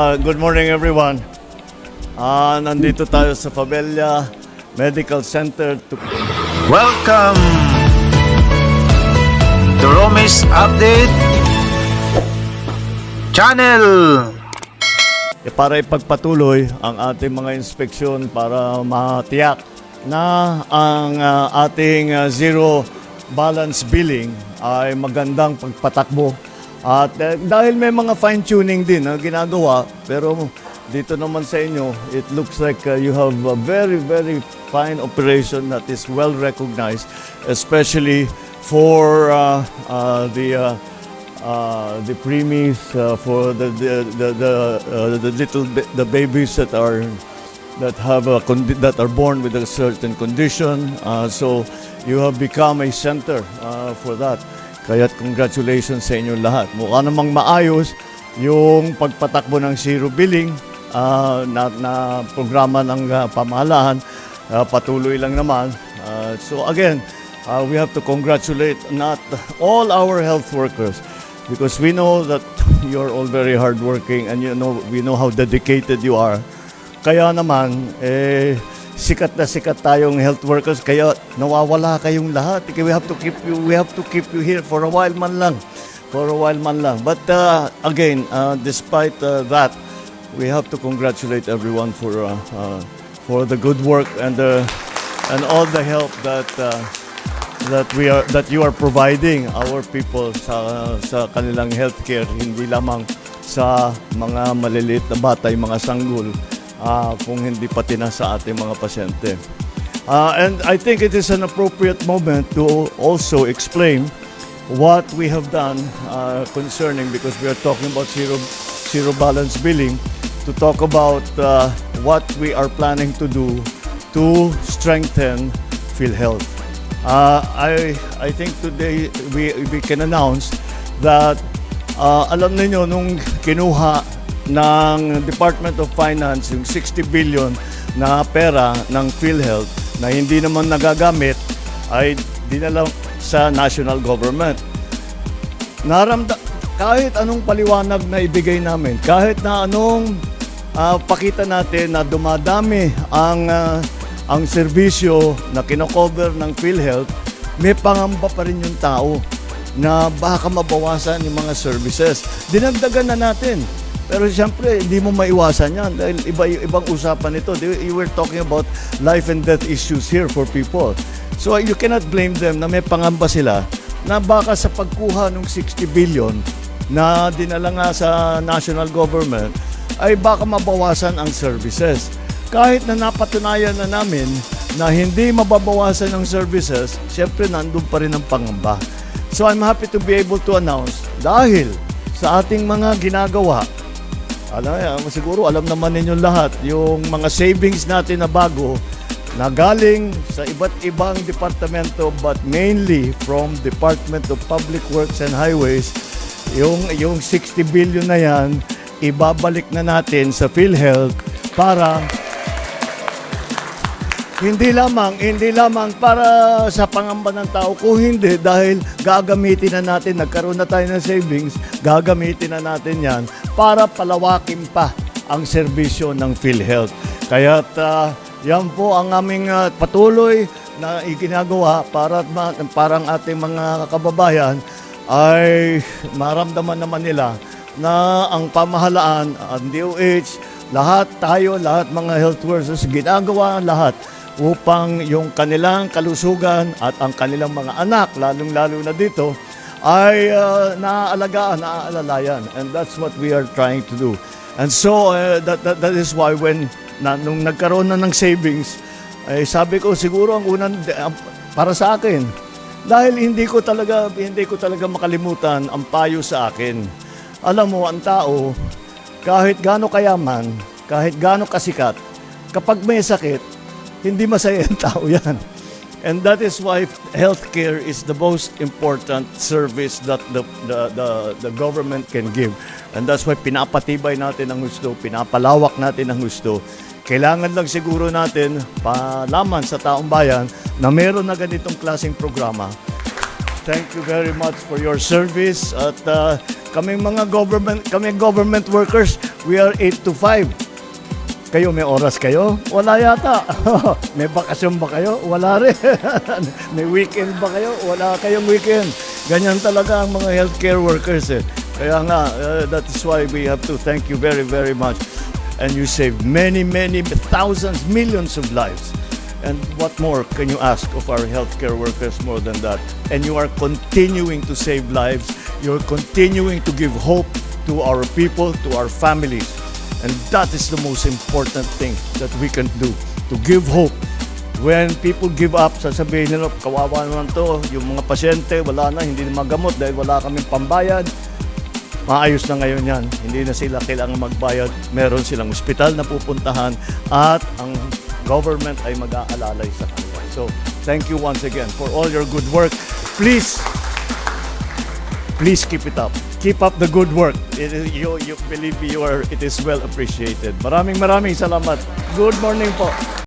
Uh, good morning everyone. Ah, nandito tayo sa Fabella Medical Center to Welcome to Romis Update Channel. eh, para ipagpatuloy ang ating mga inspeksyon para matiyak na ang ah, ating ah, zero balance billing ay magandang pagpatakbo. At eh, dahil may mga fine tuning din na ginagawa pero dito naman sa inyo, it looks like uh, you have a very, very fine operation that is well recognized, especially for uh, uh, the uh, uh, the preemies, uh, for the the the the, uh, the little ba- the babies that are that have a condi- that are born with a certain condition. Uh, so you have become a center uh, for that. Kaya congratulations sa inyo lahat. Mukha namang maayos yung pagpatakbo ng zero billing uh, na, na programa ng uh, pamahalaan. Uh, patuloy lang naman. Uh, so again, uh, we have to congratulate not all our health workers because we know that you're all very hardworking and you know we know how dedicated you are. Kaya naman, eh, sikat na sikat tayong health workers, kaya nawawala kayong lahat. We have to keep you, we have to keep you here for a while man lang. For a while man lang. But uh, again, uh, despite uh, that, we have to congratulate everyone for uh, uh, for the good work and the and all the help that uh, that we are that you are providing our people sa sa kanilang healthcare hindi lamang sa mga maliliit na bata yung mga sanggol ah, kung hindi pati na sa ating mga pasyente. Ah, and I think it is an appropriate moment to also explain what we have done uh, concerning because we are talking about zero zero balance billing to talk about uh, what we are planning to do to strengthen PhilHealth. Uh, I I think today we we can announce that uh, alam niyo nung kinuha ng Department of Finance yung 60 billion na pera ng PhilHealth na hindi naman nagagamit ay dinala sa national government. Naramda kahit anong paliwanag na ibigay namin, kahit na anong ah, pakita natin na dumadami ang ah, ang serbisyo na kinocover ng PhilHealth, may pangamba pa rin yung tao na baka mabawasan yung mga services. Dinagdagan na natin. Pero siyempre, hindi mo maiwasan yan dahil iba, ibang usapan ito. You were talking about life and death issues here for people. So you cannot blame them na may pangamba sila na baka sa pagkuha ng 60 billion na dinala nga sa national government ay baka mabawasan ang services. Kahit na napatunayan na namin na hindi mababawasan ang services, siyempre nandun pa rin ang pangamba. So I'm happy to be able to announce dahil sa ating mga ginagawa, alam, eh, siguro alam naman ninyo lahat, yung mga savings natin na bago na galing sa iba't ibang departamento but mainly from Department of Public Works and Highways, yung, yung 60 billion na yan, ibabalik na natin sa PhilHealth para hindi lamang, hindi lamang para sa pangamba ng tao, kung hindi dahil gagamitin na natin, nagkaroon na tayo ng savings, gagamitin na natin yan para palawakin pa ang serbisyo ng PhilHealth. Kaya yan po ang aming ah, patuloy na iginagawa para parang ating mga kababayan ay maramdaman naman nila na ang pamahalaan, ang DOH, lahat tayo, lahat mga health workers, ginagawa lahat upang yung kanilang kalusugan at ang kanilang mga anak, lalong-lalo na dito, ay uh, naaalagaan, naaalalayan. And that's what we are trying to do. And so, uh, that, that, that is why when na, nung nagkaroon na ng savings, ay sabi ko siguro ang unang para sa akin dahil hindi ko talaga hindi ko talaga makalimutan ang payo sa akin. Alam mo, ang tao kahit gaano kayaman, kahit gaano kasikat, kapag may sakit, hindi masaya ang tao yan. And that is why healthcare is the most important service that the, the, the, the government can give. And that's why pinapatibay natin ang gusto, pinapalawak natin ang gusto. Kailangan lang siguro natin palaman sa taong bayan na meron na ganitong klaseng programa Thank you very much for your service at uh, kaming mga government kami government workers we are 8 to 5. Kayo, may oras kayo? Wala yata. may bakasyon ba kayo? Wala rin. may weekend ba kayo? Wala kayong weekend. Ganyan talaga ang mga healthcare workers eh. Kaya nga, uh, that is why we have to thank you very, very much. And you saved many, many thousands, millions of lives. And what more can you ask of our healthcare workers more than that? And you are continuing to save lives. You're continuing to give hope to our people, to our families. And that is the most important thing that we can do, to give hope. When people give up, sasabihin nila, kawawa naman to, yung mga pasyente, wala na, hindi na magamot dahil wala kaming pambayad. Maayos na ngayon yan. Hindi na sila kailangan magbayad. Meron silang ospital na pupuntahan at ang government ay mag-aalalay sa kanila. So, thank you once again for all your good work. Please, please keep it up. Keep up the good work. It you, you believe me, you are, it is well appreciated. Maraming maraming salamat. Good morning po.